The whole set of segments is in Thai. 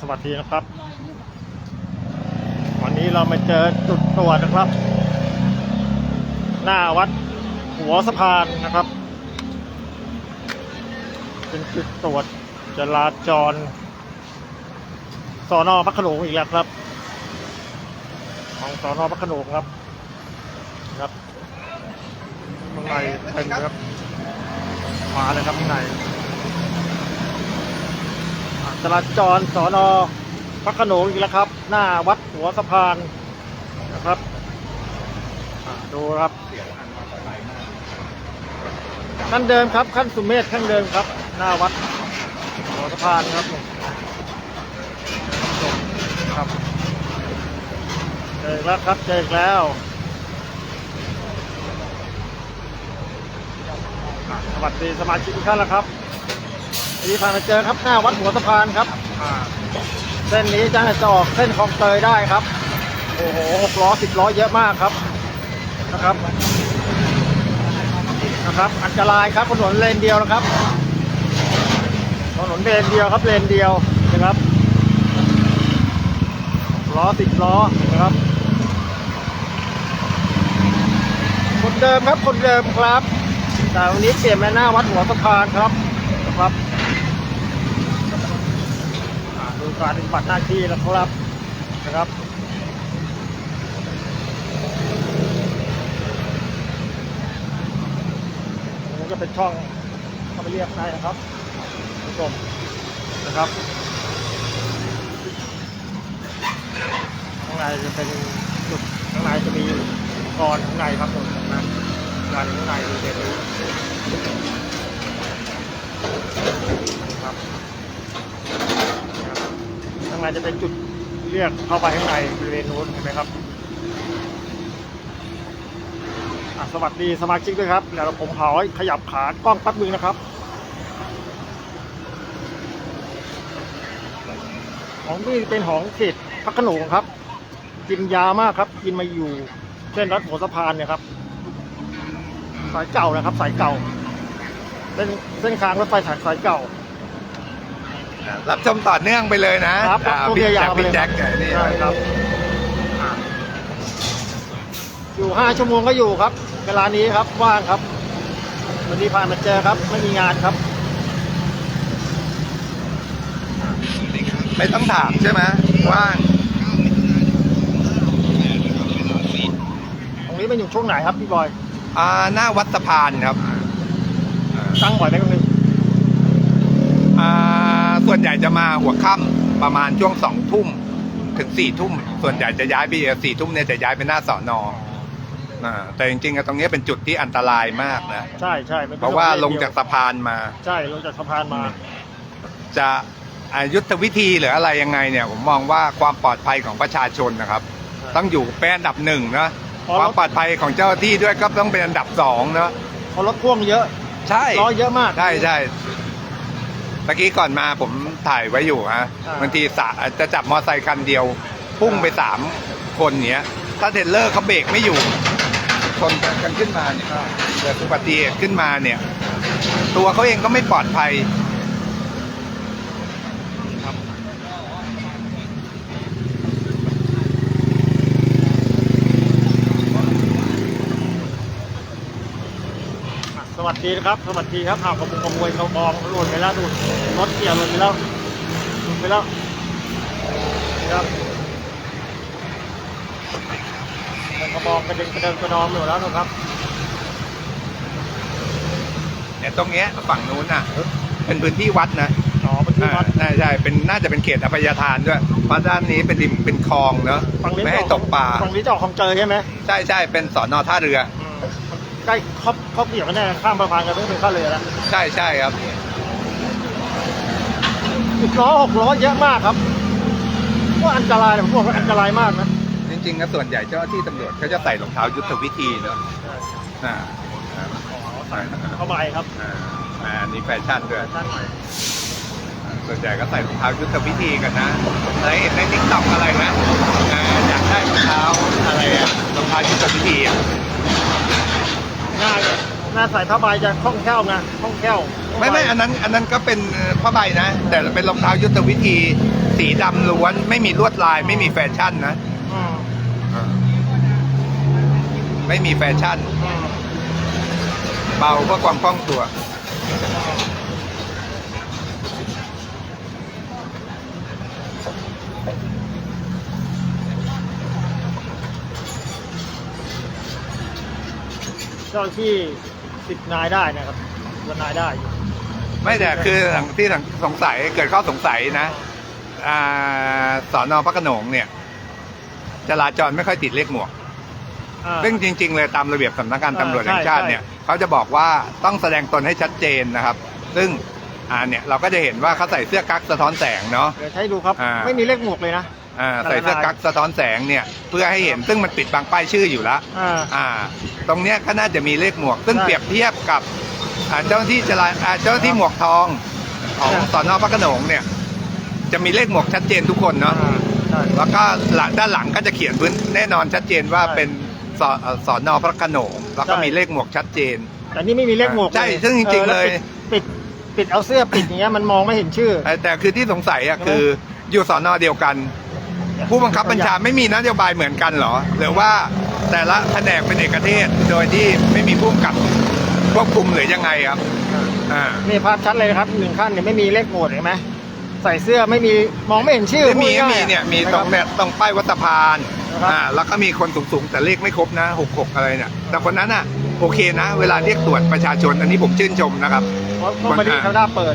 สวัสดีนะครับ วันนี้เรามาเจอจุดตรวจนะครับ หน้าวัดหัวสะพานนะครับ เป็นจุดตรวจจราจรสอนอพระโขนงอีกแล้วครับ ของสอนอพระโขนงครับครับข้างในเป็นครับมาเลยครับข้างใน จราจรสอนอพระขนงอีกแล้วครับ หน้าวัดหัวสะพานนะครับดูครับขั้นเดิมครับขั้นสุเมธขั้นเดิมครับ หน้าวัดหัวสะพานครับครับเจอแล้วครับเจอแล้วสวัสดีสมาชิกทุกท่านแล้วครับ วันนี้พามาเจอครับหน้าวัดหัวสะพานครับ เส้นนี้จะจะออกเส้นคลองเตยได้ครับ โอ้โหหกล้อสิบล้อเยอะมากครับนะครับนะครับอันตรายครับถนนเลนเดียวนะครับถนนเลนเดียวครับเลนเดียวนะครับล้อสิบล้อนะครับคนเดิมครับคนเดิมครับ แต่วันนี้เปลี่ยนมาหน้าวัดหัวสะพานครับนะครับ อ่าดูการปฏิบัติหน้าที่แล้วครับนะครับอันก็เป็นช่องเข้าไปเรียกได้นะครับคุณผู้ชมนะครับข้างในจะเป็นจุดข้างในจะมีกรข้างในครับผมนะการข้างในดูเด่นครับข้างในจะเป็นจุดเรียกเข้าไปข้างในบริเวณนู้นเห็นไหมครับสวัสดีสมาชิกด้วยครับเดี๋ยวผมขอขยับขากล้องแป๊บนึงนะครับ ของนี่เป็นของเขตพระโขนงครับ กินยามากครับ กินมาอยู่เส้นรัดหัวสะพานเนี่ยครับสายเก่านะครับ สายเก่าเส้นเส้นทางรถไฟสายสายเก่า รับชมต่อเนื่องไปเลยนะครับอ่าช่วงพี่ยาแจ็ควๆไปพี่เลยแจ็คนี่ใช่ครับอะอยู่ห้าชั่วโมงก็อยู่ครับ เวลานี้ครับว่างครับ วันนี้ผ่านมาเจอครับ ไม่มีงานครับ ไม่ต้องถามใช่ไหมว่างตรงนี้เป็นอยู่ช่วงไหนครับพี่บอย อ่าหน้าวัดสะพานครับ ตั้งบ่อยไหมตรงนี้อ่าส่ วนใหญ่จะมาหัวค่ำประมาณช่วงสองทุ่มถึงสี่ทุ่ม ส่วนใหญ่จะย้ายไปสี่ทุ่มเนี่ยจะย้ายไปหน้าสอนออ่าแต่จริงๆอะตรงเนี้ยเป็นจุดที่อันตรายมากนะ ใช่ใช่ไม่ป็นเพราะว่าลงเดียจากสะพานมา ใช่ลงจากสะพานมา จะอายุทธวิธีหรืออะไรยังไงเนี่ย ผมมองว่าความปลอดภัยของประชาชนนะครับ ต้องอยู่เป็นอันดับหนึ่งนะเพราะความปลอดภัยของเจ้าหน้าที่ด้วยก็ต้องเป็นอันดับสองนะเพราะรถพ่วงเยอะ ใช่ล้อเยอะมาก ใช่ใช่ ตะกี้ก่อนมาผมถ่ายไว้อยู่ฮะอ่าบางทีสะจะจับมอเตอร์ไซค์คันเดียว พุ่งไปสามคนเนี้ย ถ้าเทรลเลอร์เขาเบรกไม่อยู่ชนกันขึ้นมาเนี่ยเกิดอุบัติเหตุขึ้นมาเนี่ย ตัวเขาเองก็ไม่ปลอดภัย วัสดีนะครับ สวัสดีครับอ้าวขโมยขโมยเขามองหล่นไปแล้วดูรถเกี่ยวหล่นไปแล้วหล่นไปแล้วนี่ครับมันกระบอกกระเด็นกระเด็นกระดองอยู่แล้วนะครับเนี่ยตรงเนี้ยฝั่งนู้นน่ะ เป็นพื้นที่วัดนะอ๋อเป็นที่วัดอ่าใช่ใช่เป็นน่าจะเป็นเขตอภัยทานด้วยเพราะด้านนี้เป็นริมเป็นคลองเนอะฝั่งนี้ไม่ให้ตกปลาฝั่งนี้จะออกคลองเจอใช่ไหมใช่ใช่เป็นสอนอท่าเรืออืมใก ล้ครอบครอบเกี่ยวกันแน่ข้ามสะพานกันต้องเป็นข้าเรือแล้วใช่ใช่ครับสิบล้อหกล้อเยอะมากครับว่าอันตรายนะผมบอกว่าอันตรายมากนะจริงๆนะส่วนใหญ่เจ้าหน้าที่ตำรวจเขาจะใส่รองเท้ายุทธวิธีเนอะอ่าอ่าเข้าไปครับอ่าอ่านี่แฟชั่นด้วยด้านไหนส่วนใหญ่ก็ใส่รองเท้ายุทธวิธีกันนะในในทิกตอกอะไรนะอ่าอยากได้รองเท้าอะไรอะรองเท้ายุทธวิธีอะ ง่ายหน้าใส่ผ้าใบจะคล่องแคล่วไงคล่องแคล่วไม่ไม่อันนั้นอันนั้นก็เป็นผ้าใบนะ แต่เป็นรองเท้ายุทธวิธีสีดำล้วนไม่มีลวดลาย ไม่มีแฟชั่นนะอืมอ่าไม่มีแฟชั่นอืมเบาเพื่อความคล่องตัวเจ้า หน้าที่สิบนายได้นะครับสิบนายได้อยู่ไม่แต่คือที่สงสัยเกิดข้อสงสัยนะอ่าสอนอพระโขนงเนี่ยจราจรไม่ค่อยติดเลขหมวก อ่า ซึ่งจริง ๆ เลยตามระเบียบสำนักงานตำรวจอ่าแห่งชาติใช่เนี่ยเขาจะบอกว่าต้องแสดงตนให้ชัดเจนนะครับ ซึ่งอ่าเนี่ยเราก็จะเห็นว่าเขาใส่เสื้อกั๊กสะท้อนแสงเนาะ เดี๋ยวใช้ดูครับ อ่า ไม่มีเลขหมวกเลยนะ อ่าใส่เสื้อกั๊กสะท้อนแสงเนี่ยเพื่อให้เห็นซึ่งมันปิดบังป้ายชื่ออยู่แล้วอ่า อ่า ตรงเนี้ยก็น่าจะมีเลขหมวก ซึ่งใช่เปรียบเทียบกับอ่าเจ้าหน้าที่จราอ่าเจ้าหน้าที่หมวกทองของใช่ สอนอพระโขนงเนี่ยจะมีเลขหมวกชัดเจนทุกคนเนาะ อ่าใช่ แล้วก็หลังด้านหลังก็จะเขียนพื้นแน่นอนชัดเจนว่าใช่เป็นสเอ่อสอนอพระโขนงแล้วก็ใช่ มีเลขหมวกชัดเจน แต่นี่ไม่มีเลขหมวกใช่เลยซึ่งจริงๆออแวเลย ปิดปิดปิดเอาเสื้อปิดอย่างเงี้ยมันมองไม่เห็นชื่อ แต่แต่คือที่สงสัยอะใช่ไหมคืออยู่สอนอเดียวกัน ผู้บังคับบัญชาไม่มีนโยบายเหมือนกันเหรอ หรือว่าแต่ละแผนกเป็นเอกเทศโดยที่ไม่มีผู้กำกับควบคุมหรือยังไงครับอ่านี่ภาพชัดเลยนะครับหนึ่งขั้นเนี่ยไม่มีเลขหมวดเห็นไหมใส่เสื้อไม่มีมองไม่เห็นชื่อไม่มีพูดก็ง่ามีๆเนี่ยมีะตครบงเนี่ยตรงป้ายวัดสะพานนะครับอ่าแล้วก็มีคนสูงๆ แต่เลขไม่ครบนะหกหกอะไรเนี่ย แต่คนนั้นอะโอเคนะ เวลาเรียกตรวจประชาชนอันนี้ผมชื่นชมนะครับเพราะเพราะไม่ได้เขาหน้าเปิด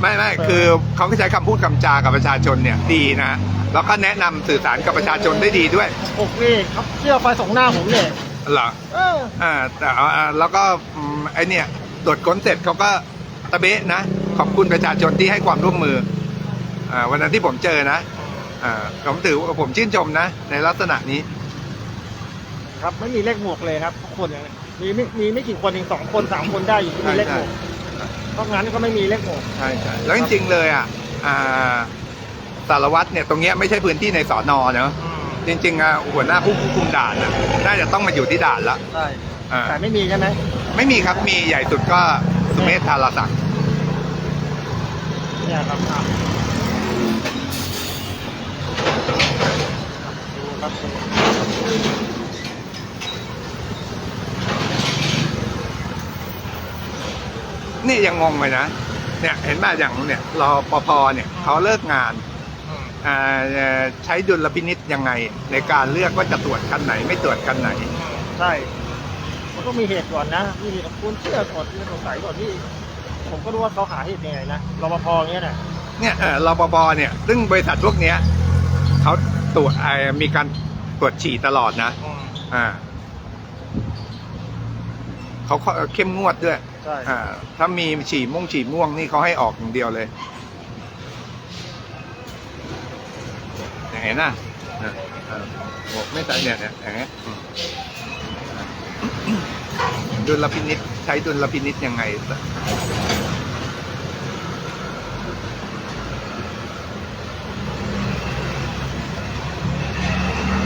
ไม่ไม่คือเขาก็ใช้คำพูดคำจากับประชาชนเนี่ยดีนะแล้วก็แนะนำสื่อสารกับประชาชนได้ดีด้วยหกนี่ครับเชื่อไฟสองหน้าผมเนี่ยเหรอเอออ่าแต่เอาอ่าแล้วก็อืมไอเนี่ยตรวจค้นเสร็จเขาก็ตะเบะนะ ขอบคุณประชาชนที่ให้ความร่วมมืออ่าวันนั้นที่ผมเจอนะอ่าผมถือว่าผมชื่นชมนะ ในลักษณะนี้ ครับไม่มีเลขหมวกเลยครับทุกคนเนี่ยมีไม่มีไม่กี่คนเองสองคนสามคนได้อยู่ที่มีเลขหมวกเพ ราะงั้นก็ไม่มีเลขหมวกใช่ใช่แล้วจริงๆเลยอะอ่าสารวัตรเนี่ยตรงเนี้ยไม่ใช่พื้นที่ในสอนอเนอะจริงๆอะหัวหน้าผู้ควบคุมด่านน่ะน่าจะต้องมาอยู่ที่ด่านละใช่อ่าแต่ไม่มีใช่ไหมไม่มีครับมีใหญ่สุดก็สุเมธทาราศักดิ์เนี่ยครับอะดูครับดู นี่ยังงงเลยนะ เนี่ยเห็นไหมอย่างเนี่ยรอปภเนี่ยเขาเลิกงานอืมอ่าใช้ดุลพินิษยังไง ในการเลือกว่าจะตรวจคันไหน ไม่ตรวจคันไหน ใช่ มันก็มีเหตุก่อนนะมีคุณเชื่อก่อนที่สงสัยก่อนที่ผมก็รู้ว่าเขาหาเหตุยังไงนะรปภอย่างเงี้ยนะเนี่ยเอ่อรปภเนี่ยซึ่งบริษัทพวกเนี้ยเขาตรวจเอ่อมีการตรวจฉี่ตลอดนะอืมอ่าเขาเข้มงวดด้วย ใช่อ่าถ้ามีฉี่ม่วงฉี่ม่วงนี่เขาให้ออกอย่างเดียวเลยเนี่ยเห็นนะเนี่ยเออโอ้ไม่ใส่เนี่ยเนี่ยอย่างเงี้ยอืมดุลพินิษใช้ดุลพินิษยังไง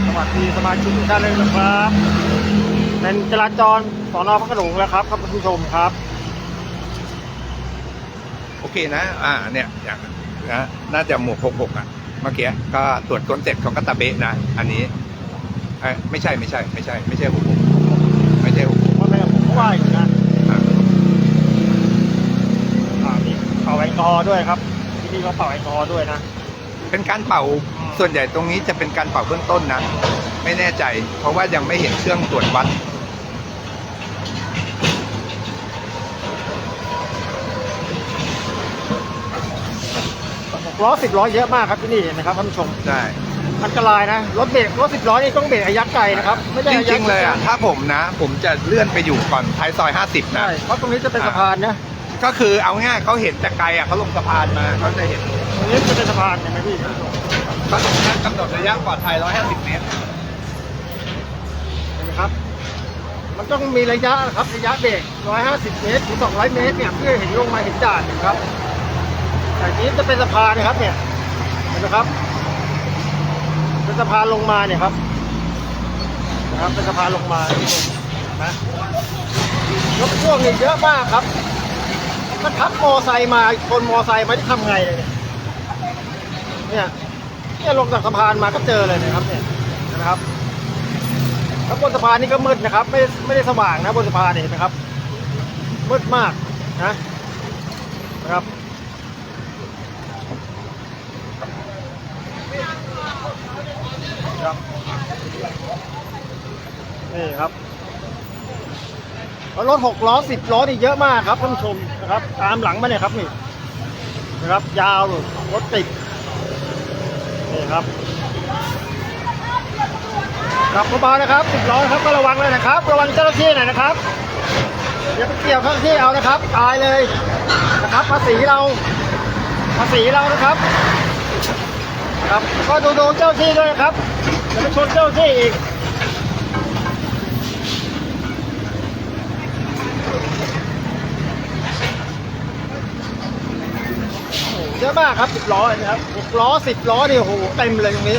สวัสดีสมาชิกทุกท่านเลยนะครับ เป็นจราจรสอนอพระโขนงแล้วครับครับคุณผู้ชมครับ โอเคนะ อ่า เนี่ยอย่างนะน่าจะหมวกหกหกอะ เมื่อกี้ก็ตรวจค้นเสร็จเขาก็ตะเบะนะ อันนี้เอ้ยไม่ใช่ไม่ใช่ ไม่ใช่ ไม่ใช่หกหกไม่ใช่หกหกว่าไม่ผมก็ว่าอยู่นะอ่าอ่ามีเป่าแอลกอฮอล์ด้วยครับที่นี่เขาเป่าแอลกอฮอล์ด้วยนะ เป็นการเป่า ส่วนใหญ่ตรงนี้จะเป็นการเป่าเบื้องต้นนะ ไม่แน่ใจ เพราะว่ายังไม่เห็นเครื่องตรวจวัด ล้อสิบล้อเยอะมากครับที่นี่เห็นไหมครับท่านผู้ชมใช่อันตรายนะรถเบรกรถสิบล้อนี่ต้องเบรกระยะไกลนะครับไม่ได้จระยะริงๆเลยอะถ้าผมนะ ผมจะเลื่อนไปอยู่ก่อนท้ายซอย 50 นะ ใช่เพราะตรงนี้จะเป็นสะพานนะก็คือเอาง่ายเขาเห็นแต่ไกลอะเขาลงสะพานมาเขาจะเห็นตรงนี้จะเป็นสะพานเห็นไหมพี่ท่านผู้ชมเขากำหนดระยะปลอดภัย150 เมตร เห็นไหมครับ มันต้องมีระยะนะครับระยะเบรก150 เมตรถึง200 เมตรเนี่ยเพื่อเห็นลงมาเห็นด่านนะครับ แต่นี้จะเป็นสะพานนะครับ เนี่ยเห็นไหมครับ เป็นสะพานลงมาเนี่ยครับนะครับเป็นสะพานลงมานะรถพ่วงนี่เยอะมากครับมันทับมอไซค์มาชนมอไซค์มาที่ทำไงเลยเนี่ยเนี่ย เนี่ยลงจากสะพานมาก็เจอเลยนะครับ เนี่ยนะครับแล้วบนสะพานนี่ก็มืดนะครับ ไม่ไม่ได้สว่างนะบนสะพานนี่เห็นไหมครับมืดมากนะนะครับ ครับนี่ครับรถหกล้อสิบล้อนี่เยอะมากครับท่านผู้ชมนะครับ ตามหลังมาเนี่ยครับนี่นะครับ ยาวรถติดนี่ครับขับเบาๆนะครับสิบล้อครับก็ระวังเลยนะครับ ระวังเจ้าหน้าที่หน่อยนะครับอย่าไปเกี่ยวเจ้าหน้าที่เอานะครับ ตายเลยนะครับภาษีเราภาษีเรานะครับ ครับก็ดูดูเจ้าที่ด้วยนะครับ อย่าไปชนเจ้าที่อีกเยอะมากครับสิบล้อนะครับหกล้อสิบล้อเนี่โอ้โหเต็มเลยตรงนี้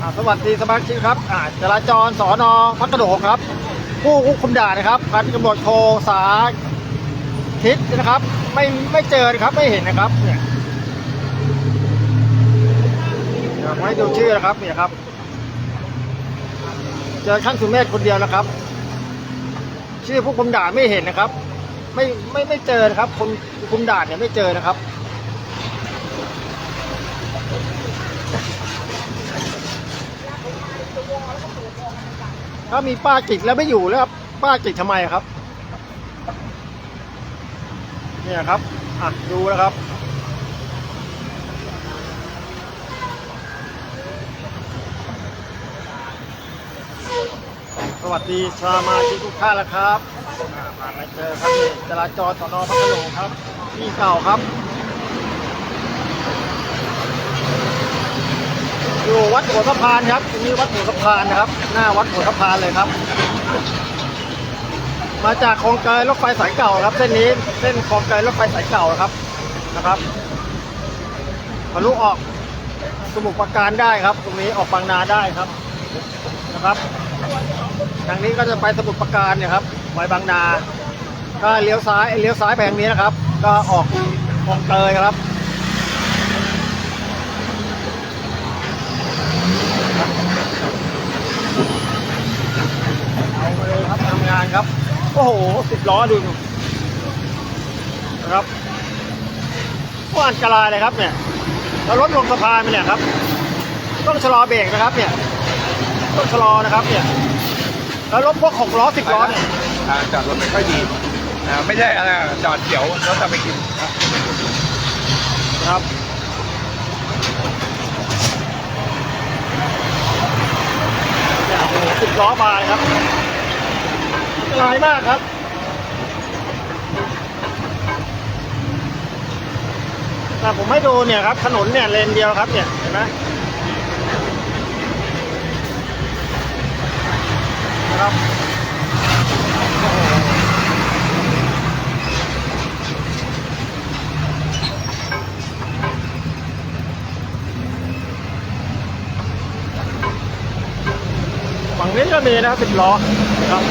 อาสวัสดีสมาชิกครับอ่าจราจรสอนอพักกระโดดครับ ผู้ควบคุมด่านนะครับพันตำรวจโทสาทิศนะครับ ไม่ไม่เจอครับไม่เห็นนะครับเนี่ยเดี๋ยว ผมให้ดูชื่อนะครับเนี่ยครับเจอช่างสุเมธคนเดียวนะครับ ชื่อผู้คุมด่าไม่เห็นนะครับ ไม่ไม่ไม่เจอนะครับคนคุมด่าเนี่ยไม่เจอนะครับถ้ามีป้าจิกแล้วไม่อยู่แล้วครับป้าจิกทำไมครับ เนี่ยครับอะดูนะครับ สวัสดีชาวมาชิกทุกท่านนะครับมาไปเจอครับนี่จราจรสนพัทลุงครับที่เก่าครับอยู่วัดหัวสะพานครับตรงนี้วัดหัวสะพานนะครับ หน้าวัดหัวสะพานเลยครับ มาจากคลองเกยรถไฟสายเก่าครับ เส้นนี้เส้นคลองเกยรถไฟสายเก่าครับนะครับทะลุออกสมุทรปราการได้ครับ ตรงนี้ออกบางนาได้ครับนะครับ ทางนี้ก็จะไปสมุทรปราการเนี่ยครับไปบางนาถ้าเลี้ยวซ้ายเลี้ยวซ้ายไปทางนี้นะครับ ก็ออกคลองเตยครับเอามาเลยครับทำงานครับ โอ้โหสิบล้อดูนะครับก็อันตรายเลยครับเนี่ยแล้วรถลงสะพานไปเนี่ยครับ ต้องชะลอเบรกนะครับเนี่ยต้องชะลอนะครับเนี่ย แล้วรถพวกหกล้อสิบล้อเนี่ยอ่าจอดรถไม่ค่อยดีอ่าไม่ใช่อะไรจอดเขียวรถจะไปกินครับเนี่ยโอ้โหสิบล้อมาเลยครับอันตรายมากครับแต่ผมให้ดูเนี่ยครับถนนเนี่ยเลนเดียวครับเนี่ยเห็นไหม นะครับฝั่งนี้ก็มีนะครับสิบล้อครับ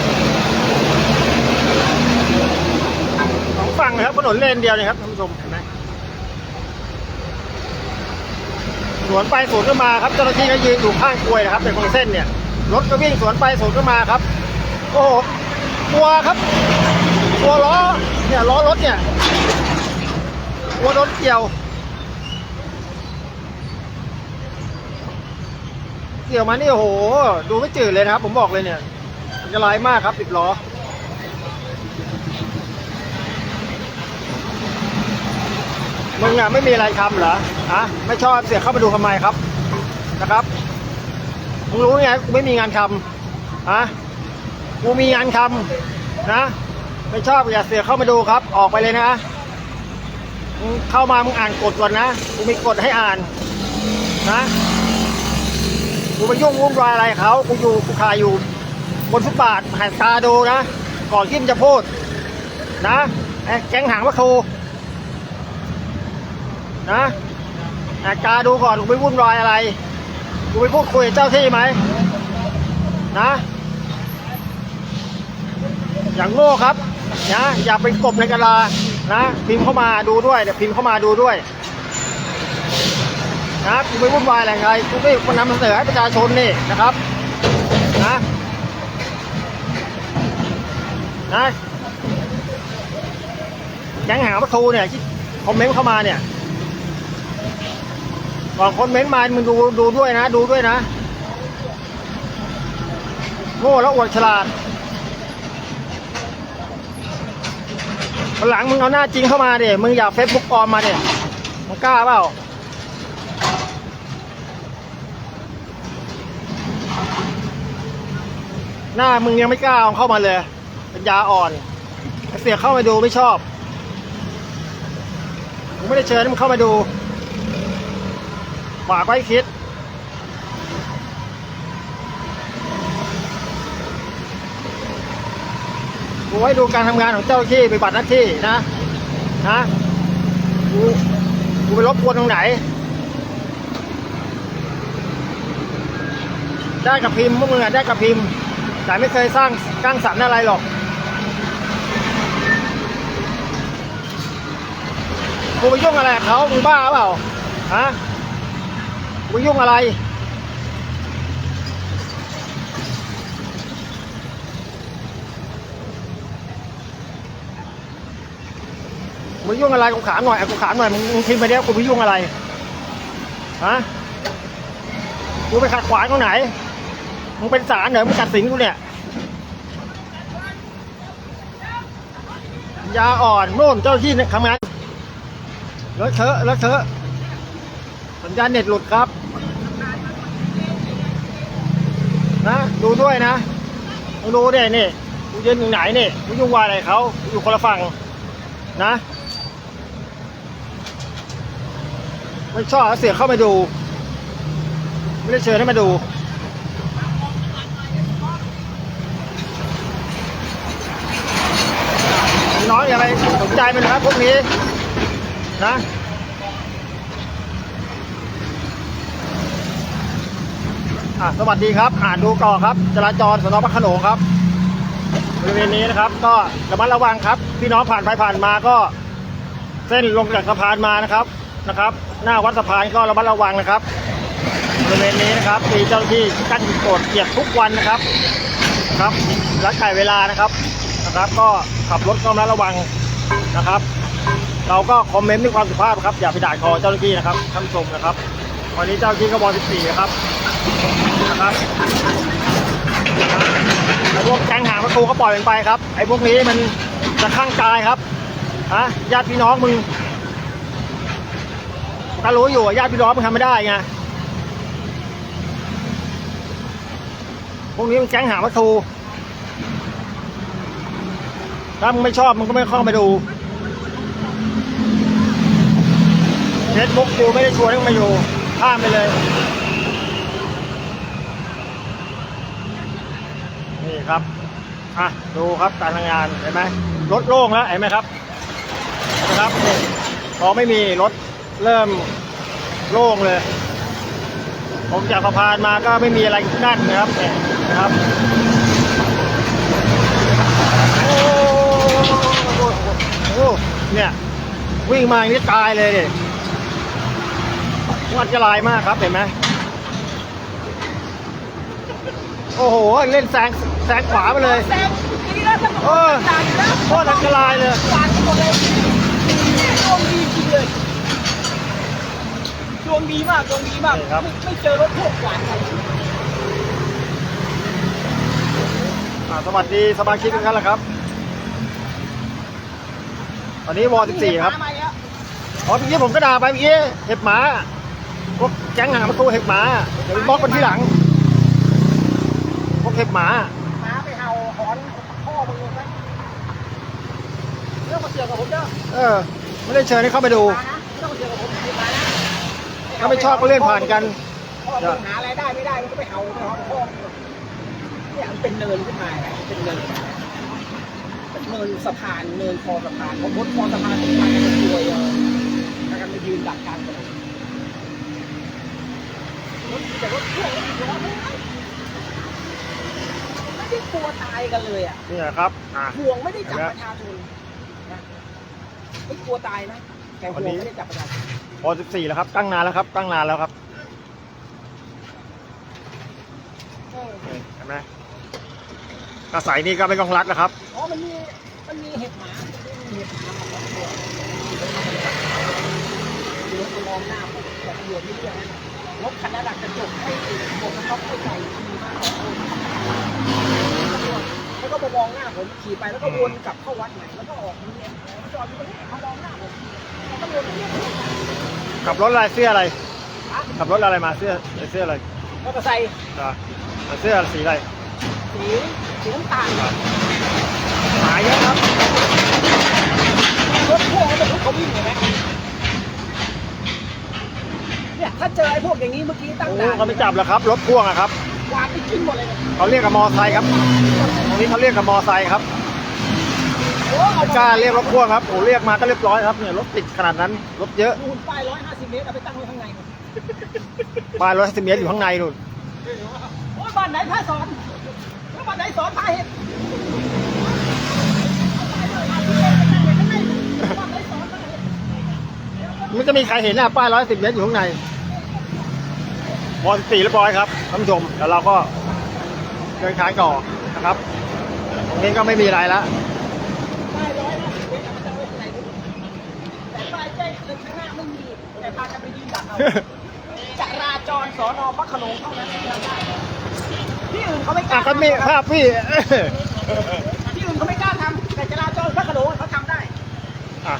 สองฝั่งนะครับถนนเลนเดียวเลยครับท่านผู้ชมเห็นไหมสวนไปสวนก็มาครับเจ้าหน้าที่ก็ยืนอยู่ข้างกลวยนะครับในตรงเส้นเนี่ย รถก็วิ่งสวนไปสวนก็มาครับ โอ้โหกลัวครับกลัวล้อเนี่ยล้อรถเนี่ยกลัวรถเกี่ยวเกี่ยวมานี่โอ้โห ดูไม่จืดเลยนะครับ ผมบอกเลยเนี่ยอันตรายมากครับสิบล้อมึงอะไม่มีอะไรทำเหรออะไม่ชอบเสียเข้ามาดูทำไมครับนะครับ มึงรู้ไงกูไม่มีงานทำอะกูมีงานทำนะ ไม่ชอบอย่าเสียเข้ามาดูครับ ออกไปเลยนะมึงเข้ามามึงอ่านกฎก่อนนะกูมีกฎให้อ่านนะกูไปยุ่งวุ่นวายอะไรเขากูอยู่กูขายอยู่ บนฟุตบาทหันตาดูนะก่อนที่มจะพูด นะไอ้แก๊งหางพระครูนะอาการดูก่อนกูไปวุ่นวายอะไร กูไปพูดคุยกับเจ้าที่ไหมนะ อย่างโง่ครับนะอย่าไปกบในกะลานะพิมพ์เข้ามาดูด้วยเดี๋ยวพิมพ์เข้ามาดูด้วยนะกูไม่วุ่นวายอะไรไงกูก็มานำเสนอให้ประชาชนนี่นะครับนะนะแก๊งหาประตูเนี่ยที่คอมเมนต์เข้ามาเนี่ย ก่อนคอมเมนต์มามึงดูดูด้วยนะ ดูด้วยนะ โง่แล้วอวดฉลาดหลังมึงเอาหน้าจริงเข้ามาเดี๋ยมึงอยากเฟซบุ๊กปลอมมาเนี่ยมึงกล้าเปล่าหน้ามึงยังไม่กล้าเข้ามาเลยเป็นยาอ่อนเสียเข้ามาดูไม่ชอบ มึงไม่ได้เชิญมึงเข้ามาดู ฝากไว้คิดกูให้ดูการทำงานของเจ้าหน้าที่ปฏิบัติหน้าที่นะ นะกูกูไปรบกวนตรงไหน ได้กับพิมพ์พวกมึงอะได้กับพิมพ์ แต่ไม่เคยสร้างสร้างสรรค์อะไรหรอกกูไปยุ่งอะไรเขามึงบ้าเปล่าฮะ กูไปยุ่งอะไร มึงยุ่งอะไรกูถาหน่อยอะกูถาหน่อย มึงมึงพิมพ์ไปเนี้ยกูไปยุ่งอะไร ฮะ กูไปขัดขวางตรงไหน มึงเป็นศาลเหรอ มึงตัดสินกูเนี่ยยาอ่อนโน่นเจ้าที่เนี่ยทำงานเลอะเทอะเลอะเทอะสัญญาณเน็ตหลุดครับ นะดูด้วยนะมึงดูเนี่ยนี่กูยืนอยู่ไหนนี่กูยุ่งวายอะไรเขากูอยู่คนละฝั่งนะไม่ชอบเสียงเข้ามาดู ไม่ได้เชิญให้มาดูน้องอย่าไปสนใจมันนะพวกนี้นะ อะสวัสดีครับอ่านดูก่อครับ จราจรสนพระขนงครับบริเวณนี้นะครับ ก็ระมัดระวังครับ พี่น้องผ่านไปผ่านมาก็ เส้นลงจากสะพานมานะครับนะครับ หน้าวัดสะพานก็ระมัดระวังนะครับบริเวณนี้นะครับมีเจ้าหน้าที่กั้นกดเกียรทุกวันนะครับครับรัดไก่เวลานะครับนะครับ ก็ขับรถก็ระมัดระวังนะครับ เราก็คอมเมนต์ด้วยความสุภาพครับอย่าไปด่าทอเจ้าหน้าที่นะครับท่านผู้ชมนะครับวันนี้เจ้าหน้าที่ก็บอล14นะครับ นะครับไอ้พวกแก๊งหางประตูก็ปล่อยมันไปครับ ไอ้พวกนี้มันจะข้างกายครับฮะญาติพี่น้องมึงก็รู้อยู่ญาติพี่น้องมึงทำไม่ได้ไงพวกนี้มันแก๊งหาวัตถุถ้ามึงไม่ชอบมึงก็ไม่เข้าไปดูเฟซบุ๊กกูไม่ได้ชวนให้มึงมาอยู่ข้ามไปเลย ครับอะดูครับการทำงานเห็นไหมรถโล่งแล้วเห็นไหมครับนะครับพอไม่มีรถเริ่มโล่งเลย ผมจากสะพานมาก็ไม่มีอะไรนั่นนะครับเนี่ยนะครับโอ้โหเนี่ยวิ่งมาอย่างนี้ตายเลยวัดจะลายมากครับเห็นไหมโอ้โห เล่นแซง แซงขวาไปเลยแซงดีแล้วถ้าบอกเออว่าด่าอยู่แล้วโคตรอันตรายเลยหวานไปหมดเลยดวงดีจริงเลยดวงดีมากดวงดีมากนี่ครับไม่ไม่เจอรถพวกหวานใครอ่าสวัสดีสมาชิกทุกท่านละครับ ตอนนี้วอ14ครับมาแล้วอ๋อเมื่อกี้ผมก็ด่าไปเมื่อกี้เห็บหมาพวกแก๊งหางประตูเห็บหมา เดี๋ยวไปบล็อกกันที่หลัง พวกเห็บหมา มาไปเห่าหอนพ่อมึงเลยนะ เรื่องมาเกี่ยวกับผมเด้อเออ ไม่ได้เชิญให้เข้าไปดู มานะไม่ต้องมาเกี่ยวกับผมคุณมานะถ้าไม่ชอบก็เลื่อนผ่านกัน พ่อมึงหาอะไรได้ไม่ได้มึงก็ไปเห่าไปหอนพ่อมึงเนี่ยมันเป็นเนินขึ้นมาไงเป็นเนินเป็นเนินสะพานเนินคอสะพานผมพ้นคอสะพานผมไปกันเป็นตัวเลยถ้ากันไปยืนดักกลางถนนรถแต่รถพ่วงรถสิบล้อทั้งนั้นได้กลัวตายกันเลยอะ นี่แหละครับอะห่วงไม่ได้จับเห็นไหมประชาชนนะ ไม่กลัวตายนะ แต่ห่วงไม่ได้จับประชาชนพอ14 แล้วครับ ตั้งนานแล้วครับ ตั้งนานแล้วครับเออนี่เห็นไหมกระสายนี่ก็ไม่ต้องรัดนะครับ อ๋อ มันมี มันมีเห็บหมามันมีเห็บหมามาสองตัวเดี๋ยวจะมองหน้าผมแต่ตำรวจไม่เรียกนะรถคันนั้นดักกระจกให้หมวกกันน็อกให้ใส่ขี่มาสองคนตำรวจแล้วก็ มามองหน้าผมขี่ไปแล้วก็วนกลับเข้าวัดใหม่แล้วก็ออกมาเนี่ยจอดอยู่ตรงนี้มามองหน้าผมตำรวจไม่เรียกผมขับรถอะไรเสื้ออะไร ขับรถอะไรมาเสื้อเสื้ออะไรมอเตอร์ไซค์อะเสื้อสีอะไรสีสีน้ำตาลหายเยอะครับรถพ่วงรถบรรทุกเขาวิ่งเห็นไหมเนี่ยถ้าเจอไอ้พวกอย่างนี้เมื่อกี้ตั้งโอ้ด่านเขาไม่จับแล้วครับรถพ่วงอะครับ วางไปกินหมดเลยเนี่ยเขาเรียกกับมอไซค์ครับ ตรงนี้เขาเรียกกับมอไซค์ครับโอ้เอาไม่กล้าเรียกรถพ่วงครับโอ้เรียกมาก็เรียบร้อยครับเนี่ยรถติดขนาดนั้นรถเยอะดูหุ่นป้ายร้อยห้าสิบเมตรเอาไปตั้งไว้ข้างในหมดปลายรถสิเมตรอยู่ข้างในนู่นโอ้ยบ้านไหนพระสอนแล้วบ้านไหนสอนพระเห็ดบ้านไหนสอนพระเห็ดมันจะมีใครเห็นอะป้ายร้อยสิบเมตรอยู่ข้างใน พอลสี่เรียบร้อยครับท่านผู้ชมแล้วเราก็เดินทางต่อนะครับ ตรงนี้ก็ไม่มีอะไรแล้วป้ายร้อยห้าสิบเมตรเอาไปตั้งไว้ข้างในหมดแต่ป้ายแจ้งเตือนข้างหน้าไม่มีแต่พากันไปยืนดักเอาจราจรสอนอพระโขนงเท่านั้นที่อื่นเขาไม่กล้าก็มีทำภาพพี่ที่อื่นเขาไม่กล้าทำแต่จราจรพระโขนงเขาทำได้อะ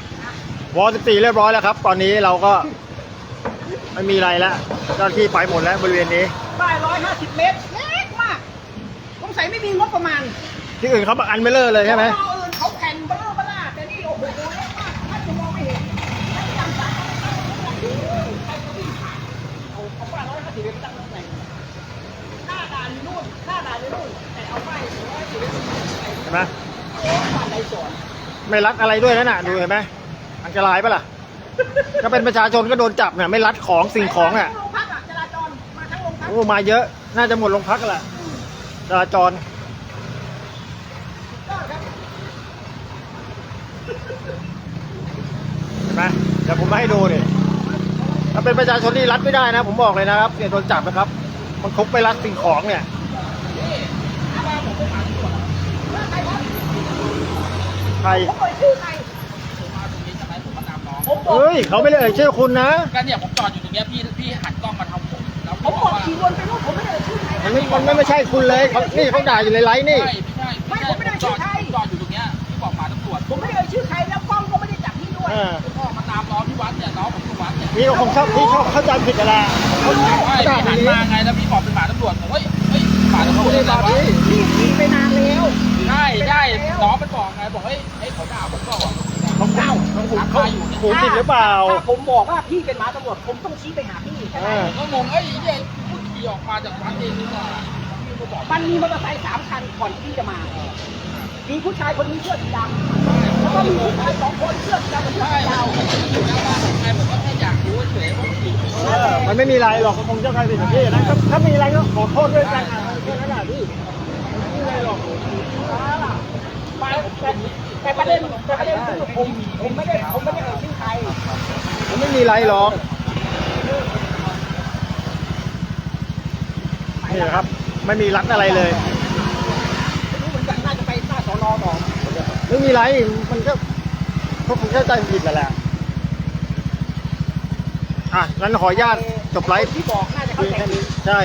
วอสิบสี่เรียบร้อยแล้วครับ ตอนนี้เราก็ ไม่มีอะไรแล้วเจ้าหน้าที่ไปหมดแล้วบริเวณนี้ป้ายร้อยห้าสิบเมตรเล็กมากสงสัยไม่มีงบประมาณที่อื่นเขาบักอันไม่เลอเลยใช่ไหมสอนออื่นเขาแผ่นเบลอเบล่าแต่นี่โอ้โหเล็กมากถ้าจะมองไม่เห็นถ้าจำสายใครก็วิ่งผ่านเอาเอาป้ายร้อยห้าสิบเมตรไปตั้งตรงไหนหน้าด่านอยู่นู่นหน้าด่านอยู่นู่นแต่เอาป้ายร้อยห้าสิบเมตรไปเห็นไหมโอ้บ้านไหนสอนไม่รัดอะไรด้วยนะน่ะดูเห็นไหมอันตรายปะล่ะ ก็เป็นประชาชนก็โดนจับเนี่ยไม่รัดของสิ่งของอะ โรงพักอะจราจรมาทั้งโรงพักโอ้มาเยอะ น่าจะหมดโรงพักแล้วล่ะจราจร ก็ครับเห็นไหมเดี๋ยวผมมาให้ดูดิถ้าเป็นประชาชนที่รัดไม่ได้นะ ผมบอกเลยนะครับเนี่ยโดนจับนะครับ มันคุกไปรัดสิ่งของเนี่ยใคร ผมเอ่ยชื่อใคร ผมบอกเฮ้ยเขาไม่ได้เอ่ยชื่อคุณนะ ก็เนี่ยผมจอดอยู่ตรงเนี้ยพี่พี่หันกล้องมาทางผมแล้วผมบอกขี่วนไปนู่นผมไม่ได้เอ่ยชื่อใครมันไม่มันไม่ใช่คุณเลยเขานี่เขาด่าอยู่ในไลฟ์นี่ใช่ไม่ใช่ไม่ใช่ผมจอดจอดอยู่ตรงเนี้ยพี่บอกมาตำรวจผมไม่ได้เอ่ยชื่อใครแล้วกล้องก็ไม่ได้จับพี่ด้วยเออผมออกมาตามน้องที่วัดเนี่ยน้องผมอยู่วัดเนี่ยนี่ก็คงชอบที่ชอบเข้าใจผิดอะไรเขาใช่เขาพี่ด่าอหัย่านงนี้มาไงแล้วพี่บอกเป็นหมาตำรวจผมเฮ้ยเฮ้ยหมาตำรเขาวจไม่ได้อะไรด่าวะพี่พี่ขี่ไปนานแล้ว ใช่ใช่น้องมันบอกไงบอกเฮ้ยเฮ้ยเขาด่าผมก่อนเขาเก้าเขาหูเขาหูผิดหรือเปล่า ถ้าผมบอกว่าพี่เป็นหมาตำรวจผมต้องชี้ไปหาพี่ใช่ไหมเออผมก็งงเอ้ยเนี่ยพูดขี่ออกมาจากวัดเองนี่หว่าพี่ก็บอกมันมีมอเตอร์ไซค์สามคันก่อนที่พี่จะมา มีผู้ชายคนนี้เสื้อสีดำแล้วก็มีผู้ชายสองคนเสื้อสีดำกับเสื้อใช่สีเรายาวผมอยู่หน้าบ้านทำไมผมก็แค่อยากรู้เฉยๆผมขี่เออมันไม่มีอะไรหรอกคงเจ้าใครผิดของพี่นะถ้าถ้ามีอะไรก็ขอโทษด้วยกันอะแค่นั้นแหละพี่ไม่มีอะไรหรอก ไปแต่ แต่ประเด็นแต่ประเด็นคือผมผมไม่ได้ผมไม่ได้เอ่ยชื่อใครมันไม่มีอะไรหรอกนี่นะครับ ไม่มีรัดอะไรเลยไม่รู้เหมือนกันน่าจะไปหน้าสอนอต่อไม่มีไรมันก็ก็คงเข้าใจผิดนั่นแหละอะงั้นขออนุญาตจบไลฟ์ที่บอกน่าจะเพีเข้ายงใจแค่ผินี้ดใช่